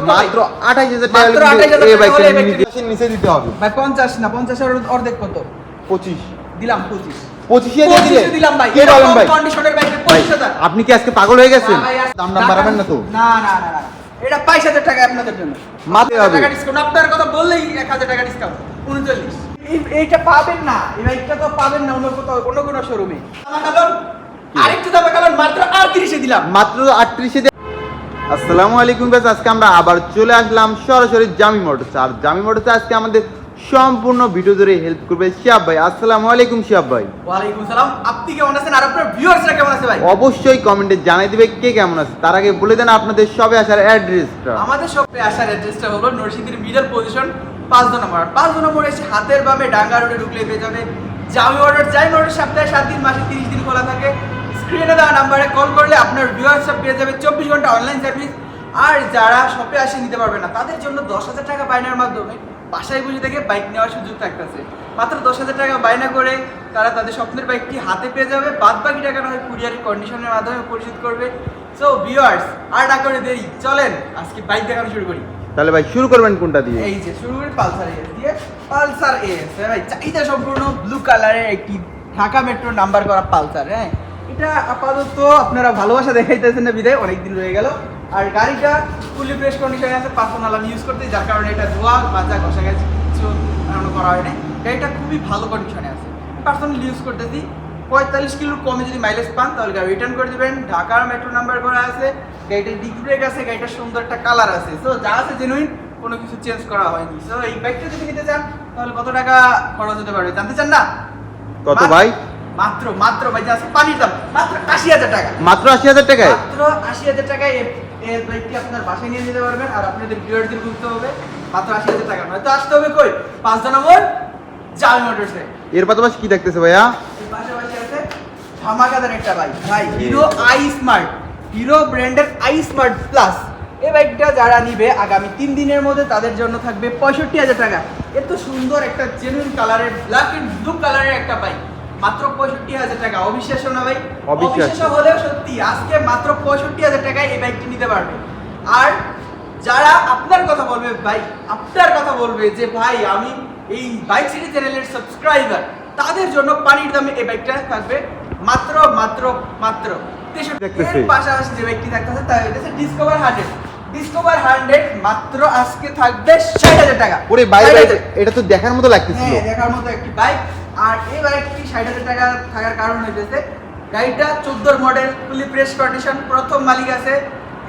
মাত্র আঠাইশ হাজার টাকা মাত্র 28,000 এই টাকা বাইকটা হলে এই নিচে- দিতে হবে। ভাই পঞ্চাশ না পঞ্চাশের অর্ধেক কত? পঁচিশ। দিলাম পঁচিশ। পঁচিশে দিয়ে দিলাম ভাই কে কন্ডিশনের বাইকে ভাই? আপনি কি আজকে পাগল হয়ে গেছেন? দাম দাম বাড়াবেন না তো? না না না এটা বাইশ হাজার টাকা আপনাদের জন্য। মাত্র টাকা ডিসকাউন্ট আপনার কথা বললেই এক হাজার টাকা ডিসকাউন্ট উনচল্লিশ। এইটা পাবেন না। এই বাইকটা তো পাবেন না অন্য কোথাও অন্য কোনো শোরুমে আরেকটু দামে কারণ মাত্র আটত্রিশে দিলাম। মাত্র আটত্রিশে আসসালামু আলাইকুম আজকে আমরা আবার চলে আসলাম সরাসরি জামি মোটরস। আর জামি মোটরস আজকে আমাদের সম্পূর্ণ ভিডিও ধরে হেল্প করবে শিয়াব ভাই। আসসালামু আলাইকুম শিয়াব ভাই। ওয়ালাইকুম সালাম আপনি কেমন আছেন? আর আপনার ভিউয়ার্সরা কেমন আছে ভাই? অবশ্যই কমেন্টে জানিয়ে দিবে কে কেমন আছে। তার আগে বলে দেন আপনাদের সবে আসার অ্যাড্রেসটা আমাদের শপে আসার অ্যাড্রেসটা হলো নরসিংদীর মিডল পজিশন পাঁচ দু নম্বর। পাঁচ দু নম্বর এসে হাতের বামে ডাঙ্গা রোডে ঢুকলে পেয়ে যাবে জামি অর্ডার জামি অর্ডার সপ্তাহে সাত দিন মাসে তিরিশ দিন খোলা থাকে। স্ক্রিনে দেওয়া নাম্বারে কল করলে আপনার ভিউয়ার্সরা পেয়ে যাবে চব্বিশ ঘণ্টা অনলাইন সার্ভিস আর যারা শপে আসে নিতে পারবে না তাদের জন্য দশ হাজার টাকা বায়নার মাধ্যমে বাসায় বসে থেকে বাইক নেওয়ার সুযোগ থাকতেছে। মাত্র দশ হাজার টাকা বায়না করে তারা তাদের স্বপ্নের বাইকটি হাতে পেয়ে যাবে। বাদ বাকি টাকা নয় কুরিয়ারি কন্ডিশনের মাধ্যমে পরিশোধ করবে। সো ভিউয়ার্স আর না করে দেরি চলেন আজকে বাইক দেখানো শুরু করি। তাহলে ভাই শুরু করবেন কোনটা দিয়ে? এই যে শুরু করি পালসার এস দিয়ে। পালসার এস ভাই চাহিদা সম্পূর্ণ ব্লু কালারের একটি ঢাকা মেট্রো নাম্বার করা পালসার হ্যাঁ? এটা আপাতত আপনারা ভালোবাসা দেখাইতেছেন না, বিদায়। অনেকদিন রয়ে গেল। আর গাড়িটা ফুলি ফ্রেশ কন্ডিশনে আছে পার্সোনাল আমি ইউজ করতে যার কারণে এটা ধোয়া, মাজা, ঘষা গেছে কিছু করা হয়নি গাড়িটা খুবই ভালো কন্ডিশনে আছে। পার্সোনাল ইউজ করতেছি। পঁয়তাল্লিশ কিলোর কমে যদি মাইলেজ পান, তাহলে গাড়ি রিটার্ন করে দেবেন। ঢাকার মেট্রো নাম্বার করা আছে, গাড়িটার ডিক ব্রেক আছে, গাড়িটার সুন্দর একটা কালার আছে। সো যা আছে জেনুইন কোনো কিছু চেঞ্জ করা হয়নি। সো এই বাইকটা যদি নিতে চান, তাহলে কত টাকা খরচ হতে পারবে জানতে চান না? কত ভাই? মাত্র মাত্র ভাই আজকে পানির দাম মাত্র আশি হাজার টাকা। মাত্র আশি হাজার টাকায়? মাত্র আশি হাজার টাকায় এই বাইকটি আপনার বাসায় নিয়ে যেতে পারবেন আর আপনাদের বিয়ারদের ঘুরতে হবে। মাত্র আশি হাজার টাকা। নয় তো আসতে হবে কই? পাঁচ নম্বর জামি মোটরসে। এর পাশাপাশি কি দেখতেছে ভাইয়া? এর পাশাপাশি আছে ধামাকাদার একটা বাইক ভাই হিরো আই স্মার্ট হিরো ব্র্যান্ডের আই স্মার্ট প্লাস এই বাইকটা যারা নিবে আগামী তিন দিনের মধ্যে তাদের জন্য থাকবে পঁয়ষট্টি হাজার টাকা। এত সুন্দর একটা জেনুইন কালারের ব্ল্যাক এন্ড ব্লু কালারের একটা বাইক মাত্র পঁয়ষট্টি হাজার টাকা। অবিশ্বাস্য না ভাই? অবিশ্বাস্য। হলেও সত্যি আজকে মাত্র পঁয়ষট্টি হাজার টাকায় এই বাইকটি নিতে পারবে। আর যারা আপনার কথা বলবে ভাই আপনার কথা বলবে যে ভাই আমি এই বাইক সিটি চ্যানেলের সাবস্ক্রাইবার তাদের জন্য পানির দামে এই বাইকটা থাকবে মাত্র মাত্র মাত্র এর পাশাপাশি যে বাইকটি থাকতেছে তা হইতেছে ডিসকভার হান্ড্রেড ডিসকভার হান্ড্রেড মাত্র আজকে থাকবে ষাট হাজার টাকা। ওরে ভাই 60,000 ভাই এটা তো দেখার মতো লাগতেছিল। হ্যাঁ দেখার মতো একটি বাইক আর এই বাইকটি ষাট হাজার টাকা থাকার কারণ হইতেছে। গাড়িটা চোদ্দোর মডেল ফুলি প্রেস কন্ডিশন প্রথম মালিক আছে।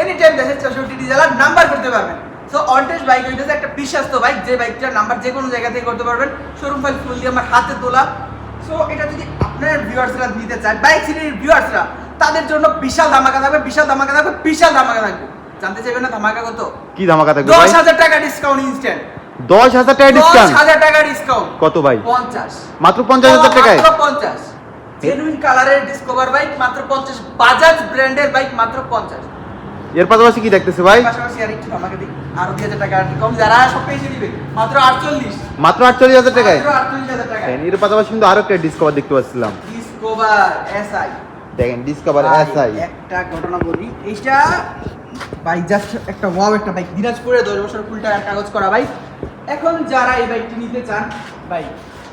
এনি টাইম দেশের চৌষট্টি জেলার নাম্বার করতে পারবেন। সো অনটেস্ট বাইক হইতেছে একটা বিশ্বস্ত বাইক যে বাইকটার নাম্বার যে কোনো জায়গা থেকে করতে পারবেন। শোরুম ফাইল ফুল দিয়ে আমার হাতে তোলা। সো এটা যদি আপনার ভিউয়ার্সরা নিতে চায় বাইক সিটির ভিউয়ার্সরা তাদের জন্য বিশাল ধামাকা থাকবে বিশাল ধামাকা থাকবে বিশাল ধামাকা থাকবে। জানতে চাইবেন না ধামাকা কত? কি ধামাকা থাকবে দশ হাজার টাকা ডিসকাউন্ট ইনস্ট্যান্ট দশ হাজার টাকা ডিসকাউন্ট হাজার টাকা ডিসকাউন্ট কত ভাই? পঞ্চাশ। মাত্র পঞ্চাশ হাজার টাকায়? পঞ্চাশ। জেনুইন কালারের ডিসকভার বাইক মাত্র পঞ্চাশ। বাজাজ ব্র্যান্ডের বাইক মাত্র পঞ্চাশ। এর পাশাপাশি কি দেখতেছে ভাই? পাশাপাশি আর একটু আমাকে দিই আরও দুই হাজার টাকা কম যারা সব পেয়েছে দিবে মাত্র আটচল্লিশ। মাত্র আটচল্লিশ হাজার টাকায়? আটচল্লিশ হাজার টাকা এর পাশাপাশি কিন্তু আরও একটা ডিসকভার দেখতে পাচ্ছিলাম। ডিসকভার এসআই দেখেন ডিসকভার এস আই একটা ঘটনা বলি। এইটা বাইক জাস্ট একটা ওয়াও একটা বাইক দিনাজপুরে দশ বছর ফুল টাকার কাগজ করা বাইক এখন যারা এই বাইকটি নিতে চান বাইক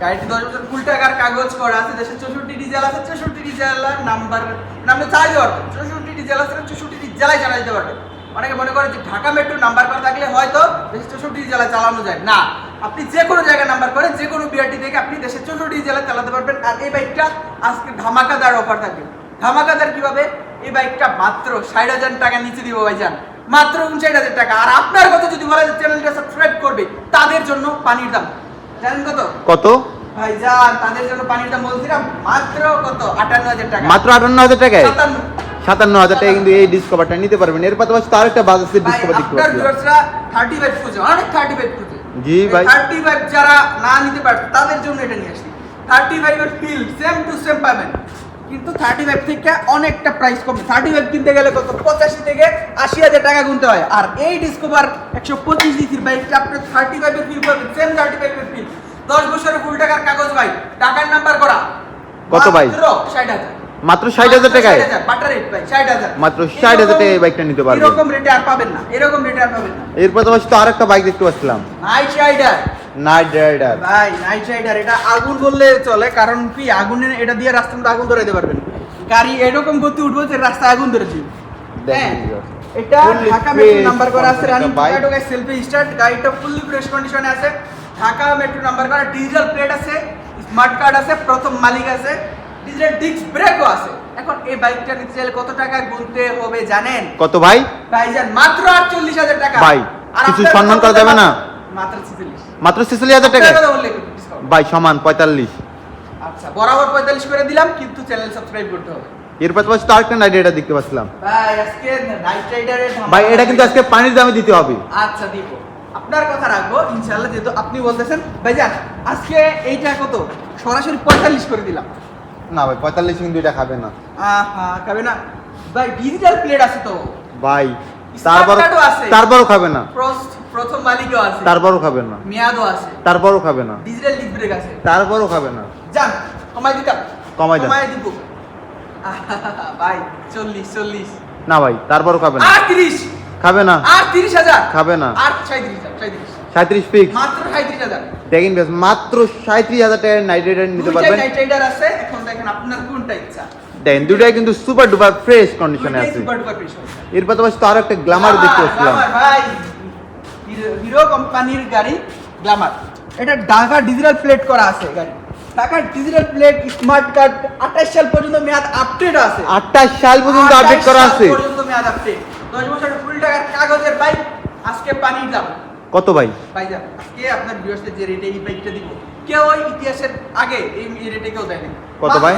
গাড়িটি দশ বছর ফুল টাকার কাগজ করা আছে দেশের চৌষট্টি জেলা আছে, চৌষট্টি জেলার নাম্বার নামে চাই দেওয়া চৌষট্টি জেলা আছে চৌষট্টি জেলায় চালা যেতে পারবে। অনেকে মনে করে যে ঢাকা মেট্রো নাম্বার করা থাকলে হয়তো দেশের চৌষট্টি জেলায় চালানো যায়। না, আপনি যে কোনো জায়গায় নাম্বার করে, যে কোনো বিআরটি থেকে আপনি দেশের চৌষট্টি জেলায় চালাতে পারবেন। আর এই বাইকটা আজকে ধামাকাদার অফার থাকবে। ধামাকাদার কীভাবে? এই বাইকটা মাত্র ষাট হাজার টাকা নিচে দিব, ভাইজান। মাত্র উনষাট হাজার টাকা। আর আপনার কথা যদি বলে যে চ্যানেলটা সাবস্ক্রাইব করবে তাদের জন্য পানির দাম। জানেন কত? কত? ভাইজান তাদের জন্য পানির দাম বলছিলাম মাত্র কত? আটান্ন হাজার টাকা। মাত্র আটান্ন হাজার টাকায়? সাতান্ন। সাতান্ন হাজার টাকা কিন্তু এই ডিসকভারটা নিতে পারবেন। এর পাশাপাশি তার একটা বাজাজের ভাই, ডিসকভার দেখতে আপনার পাচ্ছিলাম ভিউয়ার্সরা 35 খুঁজে অনেক 35 খুঁজে। জি ভাই। 35 যারা না নিতে পারবে তাদের জন্য এটা নিয়ে আসছি। 35 এর ফিল সেম টু সেম পাবেন কিন্তু 35 থেকে অনেকটা প্রাইস কম। 35 কিনতে গেলে কত? 85 থেকে 80 হাজার টাকা গুনতে হয়। আর এই ডিসকভার 125 সিসির বাইকটা আপনি 35 এর ফিল পাবেন। সেম 35 এর ফিল 10 বছরের ফুল টাকার কাগজ ভাই। টাকার নাম্বার করা। কত ভাই? মাত্র 60000 মাত্র ষাট হাজার টাকায়? রেট ষাট হাজার। মাত্র 60,000 টাকায় এই বাইকটা নিতে পারবেন। এরকম রেটে আর পাবেন না। এরকম রেটে আর পাবেন না। এর পাশাপাশি তো আরেকটা বাইক দেখতে পাচ্ছিলাম। নাইট রাইডার নাইট রাইডার ভাই নাইট রাইডার এটা আগুন বললে চলে কারণ কি আগুনে এটা দিয়ে রাস্তার মধ্যে আগুন ধরে দিতে পারবেন। গাড়ি এরকম গতি উঠবো যে রাস্তায় আগুন ধরেছি। হ্যাঁ এটা ঢাকা মেট্রো নাম্বার করা আছে রানিং সেলফি স্টার্ট গাড়িটা ফুললি ফ্রেশ কন্ডিশনে আছে। ঢাকা মেট্রো নাম্বার করা ডিজিটাল প্লেট আছে স্মার্ট কার্ড আছে প্রথম মালিক আছে ডিজিটাল ডিস্ক ব্রেকও আছে। এখন এই বাইকটা নিতে চাইলে কত টাকা গুনতে হবে জানেন? কত ভাই? ভাইজান মাত্র আটচল্লিশ হাজার টাকা। ভাই, আর কিছু সম্মান করা যাবে না? মাত্র ছিচল্লিশ। হাজার টাকা? ভাই সমান পঁয়তাল্লিশ। আচ্ছা বরাবর পঁয়তাল্লিশ করে দিলাম কিন্তু চ্যানেল সাবস্ক্রাইব করতে হবে। এর পাশাপাশি তো আরেকটা নাইট রাইডার দেখতে পাচ্ছিলাম। ভাই আজকে নাইট রাইডারের ভাই এটা কিন্তু আজকে পানির দামে দিতে হবে। আচ্ছা দিব। আপনার কথা রাখব ইনশাআল্লাহ যেহেতু আপনি বলতেছেন ভাইজান আজকে এইটা কত? সরাসরি পঁয়তাল্লিশ করে দিলাম। না ভাই পঁয়তাল্লিশ কিন্তু এটা খাবে না। আহা খাবে না। ভাই ডিজিটাল প্লেট আছে তো। ভাই Smart তারপর। তারপরও খাবে না। প্রথম মালিকও আছে। তারপরও খাবে না। মেয়াদও আছে। তারপরও খাবে না। ডিজিটাল ব্রেক আছে। তারপরও খাবে না। যান কমাই দিতাম। কমাই দেন। কমাই দিব। ভাই চল্লিশ চল্লিশ। না ভাই তারপরও খাবে না। আর তিরিশ খাবে না। আর তিরিশ হাজার। খাবে না। আর সাঁত্রিশ সাঁত্রিশ সাঁত্রিশ ফিক্স মাত্র সাঁত্রিশ হাজার। দেখেন বেশ মাত্র সাঁত্রিশ হাজার টাকার নাইট রাইডার নিতে পারবেন। নাইট রাইডার আছে। এখন দেখেন আপনার কোনটা ইচ্ছা। দুটাই কিন্তু সুপার ডুপার ফ্রেশ কন্ডিশনে আছে। সুপার ডুপার ফ্রেশ এর পাশাপাশি তো আরও একটা গ্লামার দেখতে গ্লামার ভাই। হিরো- কোম্পানির গাড়ি গ্লামার এটা ঢাকা ডিজিটাল প্লেট করা আছে গাড়ি। Dhaka digital plate smart card আঠাশ সাল পর্যন্ত মেয়াদ আপডেট আছে। আটটা সাল পর্যন্ত আপডেট করা আছে। পর্যন্ত মেয়াদ আপডেট দশ বছর ফুল টাকার কাগজের বাইক আজকে পানির দাম কত ভাই? আজকে আপনার ভিউয়ার্সদের যে রেটে এই বাইকটা দিব কেউ ওই ইতিহাসের আগে এই রেটে কেউ দেয়নি কত ভাই?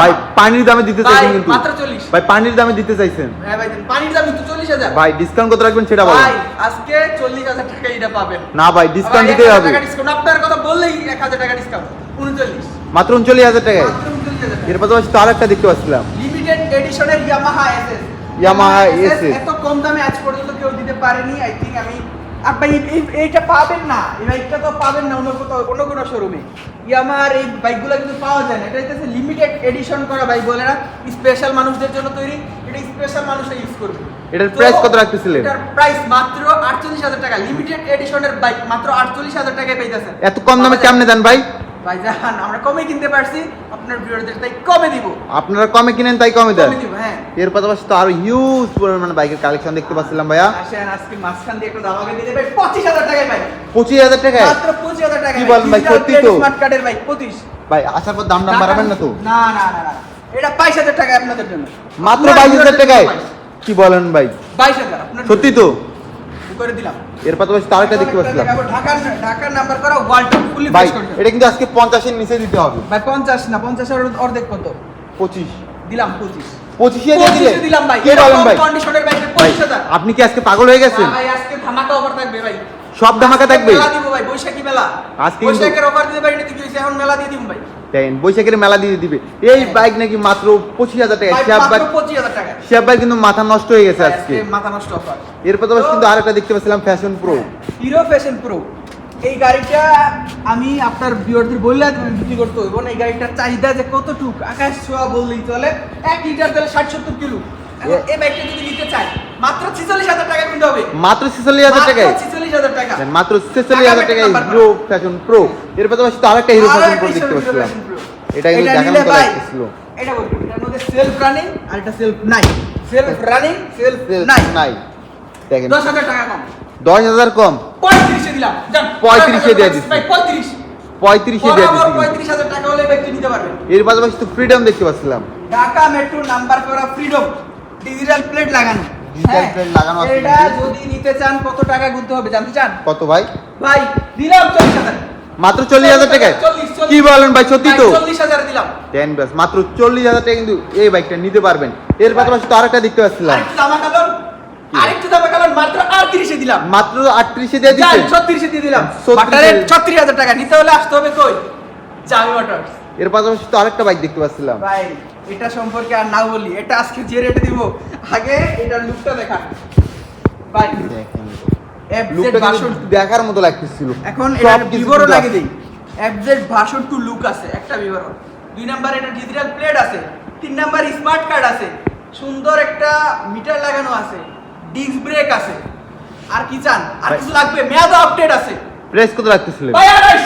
ভাই পানির দামে দিতে চাইছেন কিন্তু। মাত্র চল্লিশ। ভাই পানির দামে দিতে চাইছেন। হ্যাঁ ভাই পানির দাম কিন্তু চল্লিশ হাজার। ভাই ডিসকাউন্ট কত রাখবেন সেটা বলেন। ভাই আজকে চল্লিশ হাজার টাকা এটা পাবেন। না ভাই ডিসকাউন্ট দিতেই হবে। আপনার কথা বললেই এক হাজার টাকা ডিসকাউন্ট উনচল্লিশ। মাত্র উনচল্লিশ হাজার টাকায়? এর পাশাপাশি তো আরেকটা দেখতে পাচ্ছিলাম। লিমিটেড এডিশনের ইয়ামাহা এসএস Yamaha SS এত কম দামে আজ পর্যন্ত কেউ দিতে পারেনি। আই থিঙ্ক আমি এইটা পাবেন না। এই বাইকটা তো পাবেন না অন্য কোথাও অন্য কোনো শোরুমে ইয়ামার এই বাইকগুলো কিন্তু পাওয়া যায় না। এটা হচ্ছে লিমিটেড এডিশন করা বাইক বলে না। স্পেশাল মানুষদের জন্য তৈরি। এটা স্পেশাল মানুষরা ইউজ করবে। এটার প্রাইস কত রাখতেছিলেন? এটার প্রাইস মাত্র আটচল্লিশ হাজার টাকা। লিমিটেড এডিশনের বাইক মাত্র আটচল্লিশ হাজার টাকায় পেয়েছেন এত কম দামে কেমনে দেন ভাই? ভাই জান আমরা কমে কিনতে পারছি। আপনার ভিউয়ারদের তাই কমে দিব। আপনারা কমে কিনেন তাই কমে দেন। হ্যাঁ। এর পাশাপাশি তো আরও হিউজ পরিমাণে বাইকের কালেকশন দেখতে পাচ্ছিলাম ভাইয়া। আসেন আজকে মাঝখান দিয়ে একটু দামাকে দিয়ে দেবে পঁচিশ হাজার টাকায় ভাই। পঁচিশ হাজার টাকায়? মাত্র পঁচিশ হাজার টাকা কি বলেন ভাই, সত্যি তো? স্মার্ট কার্ডের ভাই পঁচিশ। ভাই আসার পর দাম দাম বাড়াবেন না তো? না না না না। এটা বাইশ হাজার টাকা আপনাদের জন্য। মাত্র বাইশ হাজার টাকায়? কি বলেন ভাই? বাইশ হাজার আপনার সত্যি তো? করে দিলাম। এর পাশাপাশি তো আরেকটা দেখতে পাচ্ছিলাম। ঢাকার ঢাকার নাম্বার করা ওয়ালটন ফুলি ভাই এটা কিন্তু আজকে পঞ্চাশের নিচে দিতে হবে। ভাই পঞ্চাশ না পঞ্চাশের অর্ধেক কত? পঁচিশ। দিলাম পঁচিশ। পঁচিশে দিয়ে দিলে? দিলাম ভাই। কি বলেন ভাই? কন্ডিশনের বাইকে ভাই পঁচিশ হাজার। আপনি কি আজকে পাগল হয়ে গেছেন? ভাই আজকে ধামাকা অফার থাকবে ভাই। সব ধামাকা থাকবে? মেলা দিব ভাই বৈশাখী মেলা। আজকে বৈশাখের অফার দিতে পারিনি তুই কি এখন মেলা দিয়ে দিব ভাই। দেখেন বৈশাখের মেলা দিয়ে দিবে। এই বাইক নাকি মাত্র পঁচিশ হাজার টাকা। শিয়াব বাইক 25000 শিয়াব বাইক কিন্তু মাথা নষ্ট হয়ে গেছে আজকে। আজকে মাথা নষ্ট অফার এর পাশাপাশি কিন্তু আরেকটা দেখতে পাচ্ছিলাম Passion Pro Hero Passion Pro এই গাড়িটা আমি আপনার ভিউয়ারদের বললে বিক্রি করতে হইব না। এই গাড়িটার চাহিদা যে কতটুক আকাশ ছোঁয়া বললেই চলে। এক লিটার তেলে ষাট সত্তর কিলো। এই বাইকটা যদি নিতে চাই মাত্র হাজার টাকা কিনতে হবে। মাত্র হাজার টাকা। মাত্র হিরো ফ্যাশন প্রো এর পাশাপাশি তো আরেকটা হিরো ফ্যাশন প্রো দেখতে পাচ্ছিলাম। এটা কিন্তু লাগতেছিল এটা বলব এটার মধ্যে সেলফ রানিং আর এটা সেলফ নাই। সেলফ রানিং সেলফ নাই। নাই। দেখেন। টাকা কম। দশ হাজার কম। পঁয়ত্রিশে দিলাম। যান 35 এ দিয়ে। ভাই পঁয়ত্রিশ। পঁয়ত্রিশে দিয়ে দিচ্ছি। পঁয়ত্রিশ হাজার টাকা হলে ব্যক্তি নিতে পারবেন এর পাশাপাশি তো ফ্রিডম দেখতে পাচ্ছিলাম। ঢাকা মেট্রো নাম্বার করা ফ্রিডম ডিজিটাল প্লেট লাগানো। হ্যাঁ, লাগানো আছে এটা যদি নিতে চান কত টাকা গুনতে হবে জানতে চান? কত ভাই? ভাই দিলাম চল্লিশ হাজার। মাত্র চল্লিশ হাজার টাকায়? চল্লিশ, চল্লিশ। কি বলেন ভাই সত্যি তো? চল্লিশ হাজার দিলাম। টেন ব্যাস মাত্র চল্লিশ হাজার টাকা কিন্তু এই বাইকটা নিতে পারবেন। এর পাশাপাশি তো আরেকটা দেখতে পাচ্ছিলাম। আরেকটু দামা আরেকটু দামা কালন মাত্র আটত্রিশে দিলাম। মাত্র আটত্রিশে দিয়ে যান দিচ্ছেন? ছত্রিশে দিয়ে দিলাম। 36 ছত্রিশ হাজার টাকা নিতে হলে আসতে হবে কই? জামি মোটরস এর পাশাপাশি তো আরেকটা বাইক দেখতে পাচ্ছিলাম। ভাই এটা সম্পর্কে আর না বলি এটা আজকে যে রেটে দিব আগে এটার লুকটা দেখা ভাই লুকটা দেখার মতো লাগতেছিল। এখন এটা বিবরণ লাগে দেই। এফজেড ভার্সন টু লুক আছে একটা বিবরণ। দুই নাম্বার এটা ডিজিটাল প্লেট আছে তিন নাম্বার স্মার্ট কার্ড আছে সুন্দর একটা মিটার লাগানো আছে ডিস্ক ব্রেক আছে। আর কি চান? আর কিছু লাগবে? মেয়াদও আপডেট আছে। প্রেস কত রাখতেছিলেন ভাই আড়াইশ।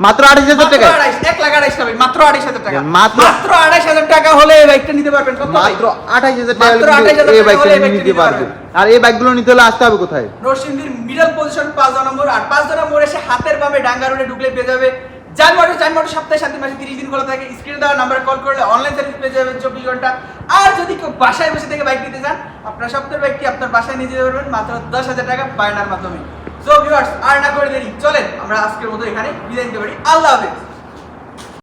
মাত্র আঠাশ হাজার টাকা এক লাখ আড়াইশ টাকা মাত্র আড়াইশ হাজার টাকা। মাত্র- মাত্র আড়াইশ হাজার টাকা হলে এই বাইকটা নিতে পারবেন মাত্র হাজার টাকা মাত্র হলে 28,000 কিন্তু এই বাইকটা নিতে পারবেন। আর এই বাইকগুলো নিতে হলে আসতে হবে কোথায়? নরসিংদীর মিডল পজিশন পাঁচ নম্বর আর পাঁচ নম্বর এসে হাতের বামে ডাঙ্গা রোডে ঢুকলে পেয়ে যাবে। যান মোটর যান মোটর সপ্তাহে দিন মাসে তিরিশ দিন খোলা থাকে। স্ক্রিনে দেওয়া নাম্বারে কল করলে অনলাইন সার্ভিস পেয়ে যাবেন চব্বিশ ঘণ্টা। আর যদি কেউ বাসায় বসে থেকে বাইক নিতে চান আপনার সপ্তাহের বাইকটি আপনার বাসায় নিয়ে যেতে পারবেন? মাত্র দশ হাজার টাকা বায়নার মাধ্যমে। সো ভিউয়ার্স আর না করে দেরি। চলেন, আমরা আজকের মতো এখানে বিদায় নিতে পারি। আল্লাহ হাফেজ।